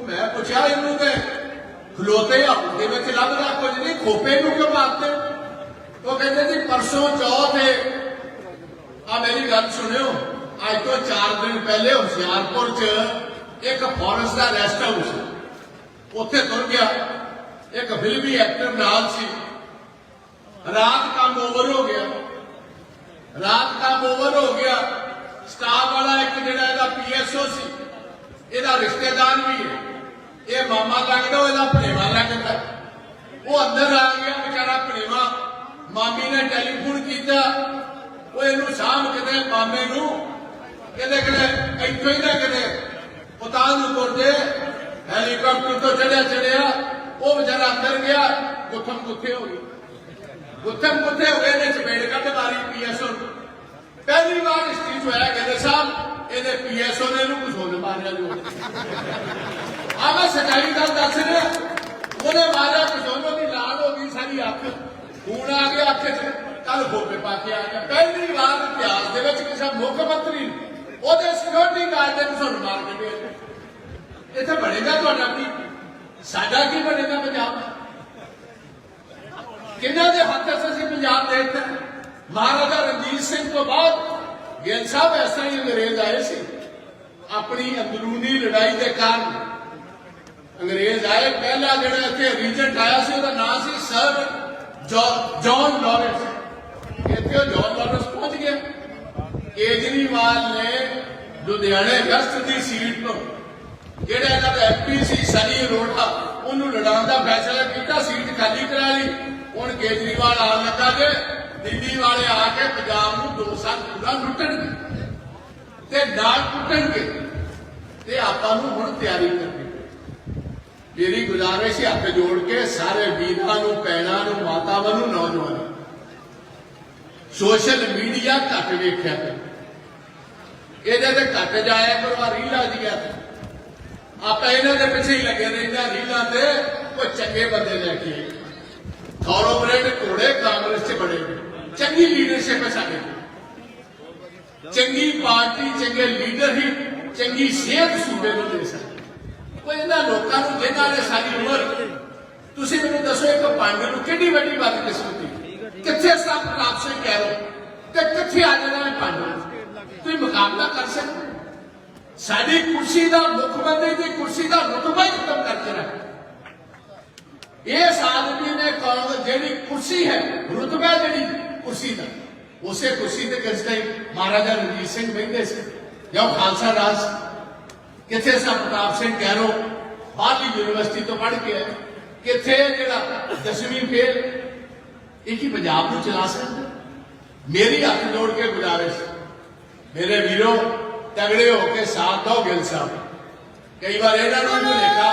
ਉਹ ਮੈਂ ਪੁੱਛਿਆ ਇਹਨੂੰ ਤੇ ਖਲੋਤੇ ਹੱਥ ਦੇ ਵਿੱਚ ਲੱਭਦਾ ਕੁਝ ਨਹੀਂ, ਖੋਪੇ ਨੂੰ ਕਿਉਂ ਮਾਰਦੇ? ਉਹ ਕਹਿੰਦੇ ਜੀ, ਪਰਸੋਂ ਚੌਥ ਹੈ ਆ ਮੇਰੀ ਗੱਲ ਸੁਣਿਓ, ਅੱਜ ਤੋਂ 4 ਦਿਨ ਪਹਿਲੇ ਹੁਸ਼ਿਆਰਪੁਰ 'ਚ ਇੱਕ ਫੋਰੈਸਟ ਦਾ ਰੈਸਟ ਹਾਊਸ ਉੱਥੇ ਤੁਰ ਗਿਆ, ਇੱਕ ਫਿਲਮੀ ਐਕਟਰ ਨਾਲ ਸੀ। ਰਾਤ ਕੰਮ ਓਵਰ ਹੋ ਗਿਆ। ਰਾਤ ਕੰਮ ਓਵਰ ਹੋ ਗਿਆ। ਸਟਾਫ ਵਾਲਾ ਇੱਕ ਜਿਹੜਾ ਇਹਦਾ ਪੀਐਸਓ ਸੀ। ਇਹਦਾ ਰਿਸ਼ਤੇਦਾਰ ਵੀ ਹੈ ਇਹ ਮਾਮਾ ਲੱਗਦਾ ਉਹ ਇਹਦਾ ਭਣੇਵਾ ਲੱਗਦਾ ਉਹ ਅੰਦਰ ਆ ਗਿਆ ਵਿਚਾਰਾ ਭਣੇਵਾ ਮਾਮੀ ਨੇ ਟੈਲੀਫੋਨ ਕੀਤਾ ਉਹ ਇਹਨੂੰ ਸਾਹਮ ਕਿਤੇ ਮਾਮੇ ਨੂੰ ਕਹਿੰਦੇ ਕਿਤੇ ਇੱਥੋਂ ਹੀ ਨਾ ਕਿਤੇ ਪਤਾ ਨੂੰ ਕਰਦੇ ਹੈਲੀਕਾਪਟਰ ਤੋਂ ਚੜਿਆ ਚੜਿਆ ਉਹ ਵਿਚਾਰਾ ਅੰਦਰ ਗਿਆ ਗੁੱਥਮ ਗੁੱਥੇ ਹੋ ਗਈ ਗੁੱਥਮ ਗੁੱਥੇ ਹੋ ਗਏ ਨੇ ਚਪੇੜ ਕੱਢ ਮਾਰੀ ਪੀਐਸਓ ਪਹਿਲੀ ਵਾਰ ਹਿਸਟਰੀ ਚ ਹੋਇਆ ਕਹਿੰਦੇ ਸਾਹਿਬ ਇਹਦੇ ਪੀਐਸਓ ਨੇ ਇਹਨੂੰ ਕੁਝ ਹੋਰ ਮਾਰਿਆ ਜੋ ਆ ਮੈਂ ਸਚਾਈ ਗੱਲ ਦੱਸ ਰਿਹਾ। ਉਹਨੇ ਮਾਰਿਆ ਕੁਝ ਦੀ ਲਾਲ ਹੋ ਗਈ ਸਾਰੀ ਅੱਖ। ਖੂਨ ਆ ਗਿਆ ਅੱਖ 'ਚ। ਕੱਲ ਖੋਪੇ ਪਾ ਕੇ ਆ ਗਿਆ। ਪਹਿਲੀ ਵਾਰ ਇਤਿਹਾਸ ਦੇ ਵਿੱਚ ਕਿਸੇ ਮੁੱਖ ਮੰਤਰੀ ਉਹਦੇ ਸਿਕਿਉਰਿਟੀ ਗਾਰਡ ਦੇ ਨੂੰ ਮਾਰ ਕੇ ਭੇਜ ਇੱਥੇ ਬਣੇਗਾ ਤੁਹਾਡਾ ਕੀ? ਸਾਡਾ ਕੀ ਬਣੇਗਾ ਪੰਜਾਬ? ਕਿਹਨਾਂ ਦੇ ਹੱਥ 'ਚ ਅਸੀਂ ਪੰਜਾਬ ਦੇ ਦਿੱਤਾ? ਮਹਾਰਾਜਾ ਰਣਜੀਤ ਸਿੰਘ ਤੋਂ ਬਾਅਦ ਗਿੱਲ ਸਾਹਿਬ, ਐਸਾ ਹੀ ਅੰਗਰੇਜ਼ ਆਏ ਸੀ। ਆਪਣੀ ਅੰਦਰੂਨੀ ਲੜਾਈ ਦੇ ਕਾਰਨ ਅੰਗਰੇਜ਼ ਆਏ। ਪਹਿਲਾ ਜਿਹੜਾ ਇੱਥੇ ਰੀਜੈਂਟ ਆਇਆ ਸੀ, ਉਹਦਾ ਨਾਮ ਸੀ ਸਰ ਜੌਨ ਲਾਰੈਂਸ। ਇੱਥੇ ਜੌਨ ਲਾਰੈਂਸ ਪਹੁੰਚ ਗਿਆ। ਕੇਜਰੀਵਾਲ ਨੇ ਲੁਧਿਆਣੇ ਵੈਸਟ ਦੀ ਸੀਟ ਤੋਂ ਜਿਹੜਾ ਇਹਨਾਂ ਦਾ ਐਮਪੀ ਸੀ, ਸਨੀ ਅਰੋੜਾ, ਉਹਨੂੰ ਲੜਾਉਣ ਦਾ ਫੈਸਲਾ ਕੀਤਾ, ਸੀਟ ਖਾਲੀ ਕਰਾ ਲਈ। ਹੁਣ ਕੇਜਰੀਵਾਲ ਆਉਣ ਲੱਗਾ ਜੇ। ਦਿੱਲੀ ਵਾਲੇ ਆ ਕੇ ਪੰਜਾਬ ਨੂੰ ਦੋ ਸਾਲ ਪੂਰਾ ਲੁੱਟਣਗੇ ਤੇ ਨਾਲ ਟੁੱਟਣਗੇ ਤੇ ਆਪਾਂ ਨੂੰ ਹੁਣ ਤਿਆਰੀ ਕਰਨੀ ਮੇਰੀ ਗੁਜ਼ਾਰਿਸ਼ ਹੈ ਹੱਥ ਜੋੜ ਕੇ ਸਾਰੇ ਵੀਰਾਂ ਨੂੰ, ਭੈਣਾਂ ਨੂੰ, ਮਾਤਾਵਾਂ ਨੂੰ, ਨੌਜਵਾਨਾਂ ਸੋਸ਼ਲ ਮੀਡੀਆ ਘੱਟ ਵੇਖਿਆ ਕਰੋ। ਇਹਦੇ ਤੇ ਘੱਟ ਜਾਇਆ ਕਰੋ, ਆਹ ਰੀਲਾਂ ਦੀਆਂ ਆਪਾਂ ਇਹਨਾਂ ਦੇ ਪਿੱਛੇ ਹੀ ਲੱਗੇ ਨੇ ਇਹਨਾਂ ਰੀਲਾਂ ਤੇ ਉਹ ਚੰਗੇ ਬੰਦੇ ਲੈ ਕੇ ਕਾਰਪੋਰੇਟ ਘੋੜੇ ਕਾਂਗਰਸ 'ਚ ਬੜੇ ਹੋਏ। ਚੰਗੀ ਲੀਡਰਸ਼ਿਪ ਹੈ ਸਾਡੇ ਕੋਲ। ਚੰਗੀ ਪਾਰਟੀ ਚੰਗੇ ਲੀਡਰ ਹੀ ਚੰਗੀ ਸਿਹਤ ਸੂਬੇ ਨੂੰ ਦੇ ਸਕਦੇ ਕੋਈ ਇਹਨਾਂ ਲੋਕਾਂ ਨੂੰ ਜਿਨ੍ਹਾਂ ਨੇ ਸਾਰੀ ਉਮਰ ਤੁਸੀਂ ਮੈਨੂੰ ਦੱਸੋ ਇੱਕ ਪੰਡ ਨੂੰ ਕਿੰਨੀ ਵੱਡੀ ਬਦਕਿਸਮਤੀ ਕਿੱਥੇ ਸਭ ਪ੍ਰਾਪਤ ਸਿੰਘ ਕਹਿ ਲੋ ਤੇ ਕਿੱਥੇ ਆ ਜਾਣਾ ਹੈ ਪੰਡ ਤੁਸੀਂ ਮੁਕਾਬਲਾ ਕਰ ਸਕਦੇ ਹੋ? ਸਾਡੀ ਕੁਰਸੀ ਦਾ ਮੁੱਖ ਮੰਤਰੀ ਦੀ ਕੁਰਸੀ ਦਾ ਰੁਤਬਾ ਹੀ ਖਤਮ ਕਰਕੇ ਰੱਖ ਇਸ ਆਦਮੀ ਨੇ ਕਾਂਗਰਸ ਜਿਹੜੀ ਕੁਰਸੀ ਹੈ ਰੁਤਬਾ ਜਿਹੜੀ ਕੁਰਸੀ ਦਾ ਉਸੇ ਕੁਰਸੀ ਤੇ ਕਿਸ ਟਾਈਮ ਮਹਾਰਾਜਾ ਰਣਜੀਤ ਸਿੰਘ ਬੈਠੇ ਸੀ ਜਾਂ ਖਾਲਸਾ ਰਾਜ ਕਿੱਥੇ ਸਾ ਪ੍ਰਤਾਪ ਸਿੰਘ ਕਹਿਰੋ ਬਾਹਰਲੀ ਯੂਨੀਵਰਸਿਟੀ ਤੋਂ ਪੜ੍ਹ ਕੇ ਕਿੱਥੇ ਜਿਹੜਾ ਦਸਵੀਂ ਫੇਲ ਇਹ ਕੀ ਪੰਜਾਬ ਨੂੰ ਚਲਾ ਸਕਦਾ ਮੇਰੀ ਹੱਥ ਜੋੜ ਕੇ ਗੁਜ਼ਾਰਿਸ਼ ਮੇਰੇ ਵੀਰੋ ਤਗੜੇ ਹੋ ਕੇ ਸਾਥ ਦਿਓ ਗਿਲ ਸਾਹਿਬ ਕਈ ਵਾਰ ਇਹਨਾਂ ਨੂੰ ਵੀ ਲਿਖਾ